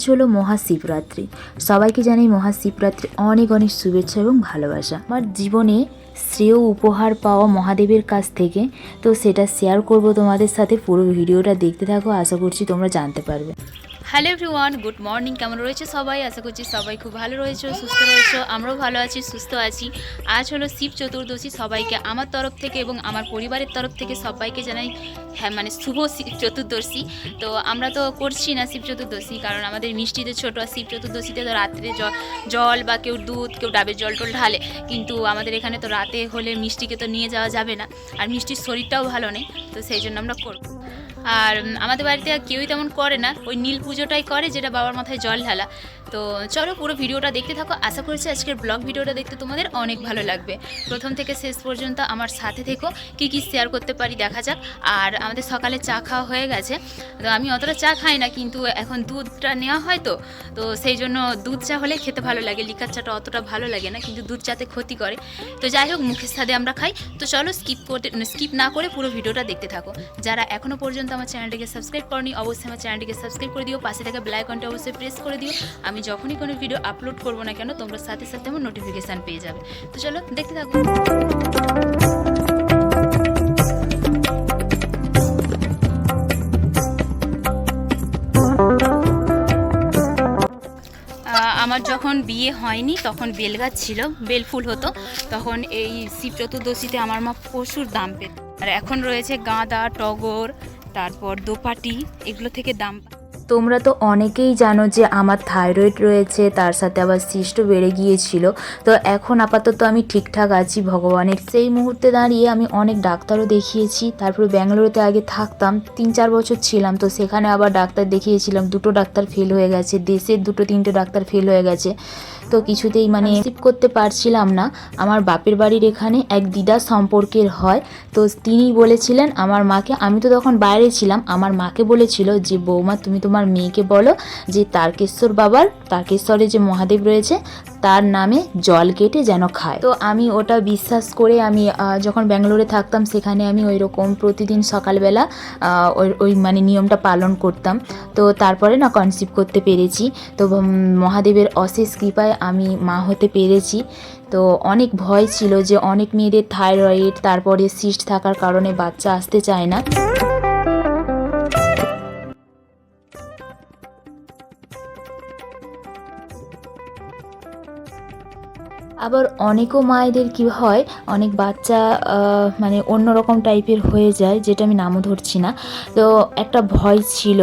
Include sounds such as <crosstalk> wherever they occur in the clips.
আজ হলো মহাশিবরাত্রি। সবাইকে জানাই মহাশিবরাত্রি অনেক অনেক শুভেচ্ছা এবং ভালোবাসা। আমার জীবনে শ্রেয় উপহার পাওয়া মহাদেবের কাছ থেকে, তো সেটা শেয়ার করব তোমাদের সাথে। পুরো ভিডিওটা দেখতে থাকো, আশা করছি তোমরা জানতে পারবে। Hello everyone, good morning. কেমন রয়েছে সবাই? আশা করছি সবাই খুব ভালো রয়েছে, সুস্থ রয়েছে। আমরাও ভালো আছি, সুস্থ আছি। আজ হলো শিব চতুর্দশী। সবাইকে আমার তরফ থেকে এবং আমার পরিবারের তরফ থেকে সবাইকে জানাই হ্যাঁ মানে শুভ শিব চতুর্দশী। তো আমরা তো করছি না শিব চতুর্দশী, কারণ আমাদের মিষ্টিতে ছোটো, আর শিব চতুর্দশীতে তো রাত্রে জল বা কেউ দুধ, কেউ ডাবের জল টল ঢালে। কিন্তু আমাদের এখানে তো রাতে হলে মিষ্টিকে তো নিয়ে যাওয়া যাবে না। আর মিষ্টির শরীরটাও ভালো নেই, তো সেই জন্য আমরা করব। আর আমাদের বাড়িতে কেউই তেমন করে না। ওই নীল পুজোটাই করে যেটা বাবার মাথায় জল ঢালা। তো চলো পুরো ভিডিওটা দেখতে থাকো। আশা করছি আজকের ব্লগ ভিডিওটা দেখতে তোমাদের অনেক ভালো লাগবে। প্রথম থেকে শেষ পর্যন্ত আমার সাথে থেকো। কী কী শেয়ার করতে পারি দেখা যাক। আর আমাদের সকালে চা খাওয়া হয়ে গেছে। তো আমি অতটা চা খাই না, কিন্তু এখন দুধটা নেওয়া হয় তো। তো সেই জন্য দুধ চা হলে খেতে ভালো লাগে। লিকার চাটা অতটা ভালো লাগে না, কিন্তু দুধ চাতে ক্ষতি করে। তো যাই হোক, মুখের সাথে আমরা খাই। তো চলো স্কিপ করতে স্কিপ না করে পুরো ভিডিওটা দেখতে থাকো। যারা এখনও পর্যন্ত আমার চ্যানেলটিকে সাবস্ক্রাইব করনি, অবশ্যই আমার চ্যানেলটিকে সাবস্ক্রাইব করে দিও, পাশে থাকা বেল আইকনটা অবশ্যই প্রেস করে দিও। আমি যখনই কোনো ভিডিও আপলোড করব না কেন, তোমরা সাথে সাথে আমার নোটিফিকেশান পেয়ে যাবে। তো চলো, দেখতে থাকো। আমার যখন বিয়ে হয়নি, তখন বেলগাছ ছিল বেলফুল হতো। তখন এই শিব চতুর্দশীতে আমার মা প্রচুর দাম পেত। আর এখন রয়েছে গাঁদা, টগর তারপর দোপাটি এগুলো থেকে দাম। তোমরা তো অনেকেই জানো যে আমার থাইরয়েড রয়েছে, তার সাথে আবার সিস্টও বেড়ে গিয়েছিল। তো এখন আপাতত আমি ঠিকঠাক আছি ভগবানের। সেই মুহূর্তে দাঁড়িয়ে আমি অনেক ডাক্তারও দেখিয়েছি, তারপরে ব্যাঙ্গালোরেতে আগে থাকতাম, তিন চার বছর ছিলাম। তো সেখানে আবার ডাক্তার দেখিয়েছিলাম, দুটো ডাক্তার ফেল হয়ে গেছে, দেশের দুটো তিনটে ডাক্তার ফেল হয়ে গেছে। তো কিছুতেই মানে রিসিভ করতে পারছিলাম না। আমার বাপের বাড়ির এখানে এক দিদা সম্পর্কের হয়। তো তিনি বলেছিলেন, আমার মাকে, আমি তো তখন বাইরে ছিলাম, আমার মাকে বলেছিল যে, বৌমা, তুমি তোমার মেয়েকে বলো যে তারকেশ্বর বাবার তারকেশ্বরে যে মহাদেব রয়েছে, তার নামে জল কেটে যেন খায়। তো আমি ওটা বিশ্বাস করে আমি যখন ব্যাঙ্গালোরে থাকতাম সেখানে আমি ওই রকম প্রতিদিন সকালবেলা ওই ওই মানে নিয়মটা পালন করতাম। তো তারপরে না কনসিভ করতে পেরেছি। তো মহাদেবের অশেষ কৃপায় আমি মা হতে পেরেছি। তো অনেক ভয় ছিল যে অনেক মেয়েদের থাইরয়েড, তারপরে সিস্ট থাকার কারণে বাচ্চা আসতে চায় না। আবার অনেকও মায়েদের কি হয়, অনেক বাচ্চা মানে অন্যরকম টাইপের হয়ে যায়, যেটা আমি নামও ধরছি না। তো একটা ভয় ছিল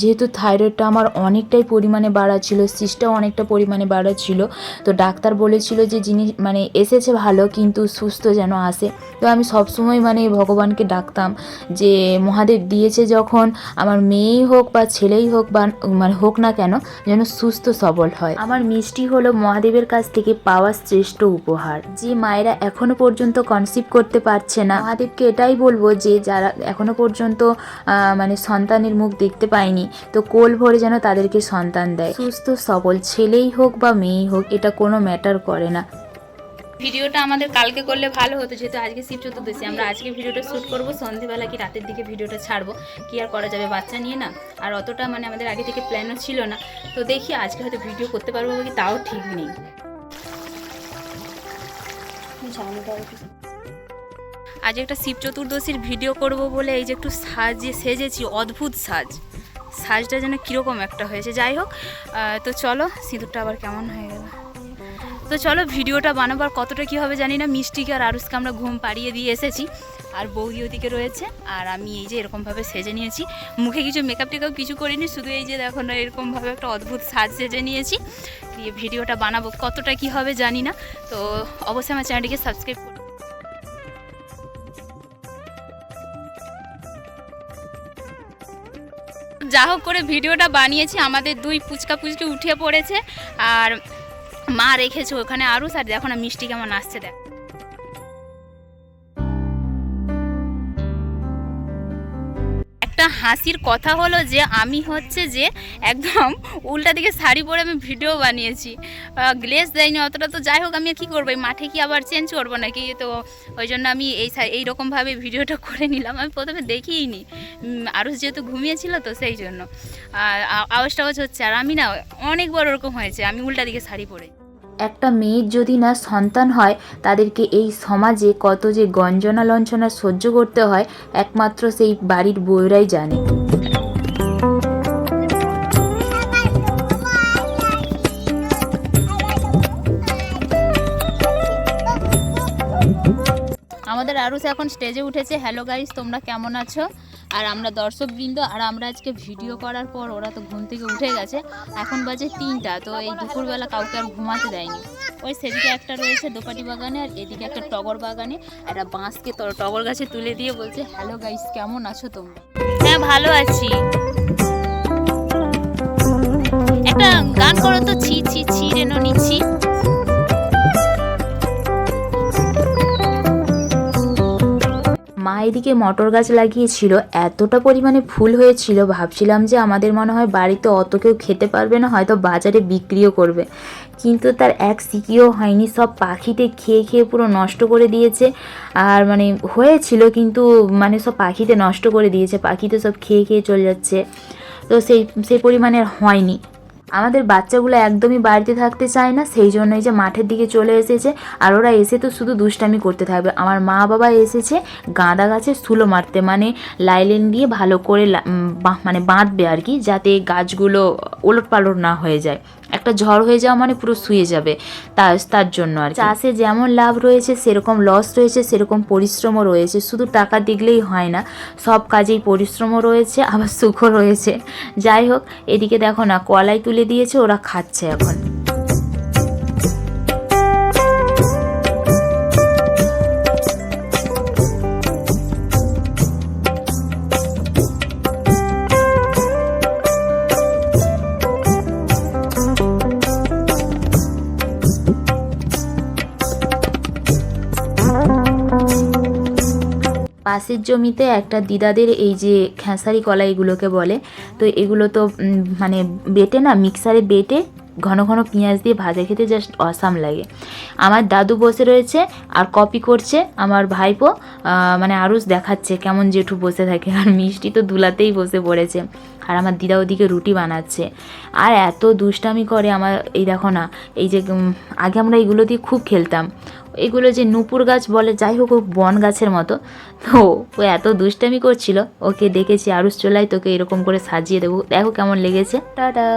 যেহেতু থাইরয়েডটা আমার অনেকটাই পরিমাণে বাড়া ছিল সিস্টটাও অনেকটা পরিমাণে বাড়া ছিল। তো ডাক্তার বলেছিল যে যিনি মানে এসেছে ভালো, কিন্তু সুস্থ যেন আসে। তো আমি সবসময় মানে ভগবানকে ডাকতাম যে, মহাদেব দিয়েছে যখন, আমার মেয়েই হোক বা ছেলেই হোক বা মানে হোক না কেন, যেন সুস্থ সবল হয়। আমার মিষ্টি হলো মহাদেবের কাছ থেকে পাওয়া শ্রেষ্ঠ উপহার, যে মায়েরা এখনও পর্যন্ত কনসিভ করতে পারছে না। মহাদেবকে এটাই বলব যে, যারা এখনও পর্যন্ত মানে সন্তানের মুখ দেখতে পায়নি, তো কোল ভরে যেন তাদেরকে সন্তান দেয়। সুস্থ সবল ছেলেই হোক বা মেয়েই হোক, এটা কোনো ম্যাটার করে না। ভিডিওটা আমাদের কালকে করলে ভালো হতো, যেহেতু আজকে শিব চতুর্দশী, আমরা আজকে ভিডিওটা শ্যুট করব সন্ধেবেলা কি রাতের দিকে ভিডিওটা ছাড়বো, কি আর করা যাবে বাচ্চা নিয়ে না? আর অতটা মানে আমাদের আগে থেকে প্ল্যানও ছিল না, তো দেখি আজকে হয়তো ভিডিও করতে পারব কি তাও ঠিক নেই। আজ একটা শিব চতুর্দশীর ভিডিও করব বলে এই যে একটু সাজে সেজেছি, অদ্ভুত সাজ। সাজটা যেন কীরকম একটা হয়েছে। যাই হোক তো চলো, সিঁদুরটা আবার কেমন হয়ে গেল? তো চলো ভিডিওটা বানাবার কতটা কী হবে জানি না। মিষ্টিকে আর আরুষকে আমরা ঘুম পাড়িয়ে দিয়ে এসেছি। আর বৌদি ওদিকে রয়েছে। আর আমি এই যে এরকমভাবে সেজে নিয়েছি। মুখে কিছু মেকআপ টেকআপ কিছু করিনি। শুধু এই যে দেখো না, এরকমভাবে একটা অদ্ভুত সাজ সেজে নিয়েছি। দিয়ে ভিডিওটা বানাবো কতটা কী হবে জানি না। তো অবশ্যই আমার চ্যানেলটিকে সাবস্ক্রাইব করো। যা হোক করে ভিডিওটা বানিয়েছি। আমাদের দুই পুচকা পুচকি উঠে পড়েছে। আর মা রেখেছে ওখানে আরও স্যার দেখো না মিষ্টি কেমন আসছে দেখ। হাসির কথা হলো যে আমি হচ্ছে যে একদম উল্টা দিকে শাড়ি পরে আমি ভিডিও বানিয়েছি। গ্লেস দেয়নি অতটা তো যাই হোক, আমি কী করব? মাঠে কি আবার চেঞ্জ করব নাকি? তো ওই জন্য আমি এই সা- এই রকমভাবে ভিডিওটা <laughs> করে নিলাম। আমি প্রথমে দেখিইনি। আরও যেহেতু ঘুমিয়েছিল তো সেই জন্য। আওয়াজ টাওয়াজ হচ্ছে। আর আমি না অনেকবার ওরকম হয়েছে, আমি উল্টা দিকে শাড়ি পরে। একটা মেয়ের যদি না সন্তান হয়, তাদেরকে এই সমাজে কত যে গঞ্জনা লঞ্চনা সহ্য করতে হয়, একমাত্র সেই বাড়ির বউরাই জানে। আমাদের আরুষ এখন স্টেজে উঠেছে। হ্যালো গাইস তোমরা কেমন আছো? আর আমরা দর্শকবৃন্দ, আর আমরা আজকে ভিডিও করার পর ওরা তো ঘুম থেকে উঠে গেছে। এখন বাজে তিনটা, তো এই দুপুরবেলা কাউকে আর ঘুমাতে দেয়নি। ওই সেদিকে একটা রয়েছে দোপাটি বাগানে, আর এদিকে একটা টগর বাগানে। একটা বাঁশকে টগর গাছে তুলে দিয়ে বলছে, হ্যালো গাইস, কেমন আছো তোমরা? হ্যাঁ ভালো আছি। একটা গান করো তো মা এদিকে মটর গাছ লাগিয়েছিল, এতটা পরিমাণে ফুল হয়েছিল, ভাবছিলাম যে আমাদের মনে হয় বাড়িতে অত কেউ খেতে পারবে না, হয়তো বাজারে বিক্রিও করবে। কিন্তু তার এক সিকিও হয়নি, সব পাখিতে খেয়ে খেয়ে পুরো নষ্ট করে দিয়েছে। আর মানে হয়েছিল কিন্তু মানে সব পাখিতে নষ্ট করে দিয়েছে পাখিতে সব খেয়ে খেয়ে চলে যাচ্ছে। তো সেই সেই পরিমাণে আর হয়নি। আমাদের বাচ্চাগুলো একদমই বাড়িতে থাকতে চায় না, সেই জন্যই যে মাঠের দিকে চলে এসেছে। আর ওরা এসে তো শুধু দুষ্টামি করতে থাকবে। আমার মা বাবা এসেছে গাঁদা গাছে সুলো মারতে মানে লাইলেন দিয়ে ভালো করে মানে বাঁধবে আর কি, যাতে গাছগুলো ওলট পালট না হয়ে যায়। একটা ঝড় হয়ে যাওয়া মানে পুরো শুয়ে যাবে তার তার জন্য আর চাষে যেমন লাভ রয়েছে, সেরকম লস রয়েছে, সেরকম পরিশ্রমও রয়েছে। শুধু টাকা দেখলেই হয় না, সব কাজেই পরিশ্রমও রয়েছে, আবার সুখও রয়েছে। যাই হোক, এদিকে দেখো না, কলাই তুলে দিয়েছে, ওরা খাচ্ছে এখন। পাশের জমিতে একটা দিদাদের এই যে খেসারি কলা এগুলোকে বলে, তো এগুলো তো মানে বেটে না, মিক্সারে বেটে ঘন ঘন পেঁয়াজ দিয়ে ভাজা খেতে জাস্ট অসাম লাগে। আমার দাদু বসে রয়েছে আর কপি করছে আমার ভাইপো মানে আরুষ দেখাচ্ছে কেমন জেঠু বসে থাকে। আর মিষ্টি তো দুলাতেই বসে পড়েছে। আর আমার দিদা ওদিকে রুটি বানাচ্ছে। আর এত দুষ্টামি করে আমার, এই দেখো না, এই যে আগে আমরা এগুলো দিয়ে খুব খেলতাম। এগুলো যে নূপুর গাছ বলে, যাই হোক বন গাছের মতো। তো ও এত দুষ্টামি করছিল, ওকে দেখেছি আরুষ চোলাই তোকে এরকম করে সাজিয়ে দেবো। দেখো কেমন লেগেছে। টাটা।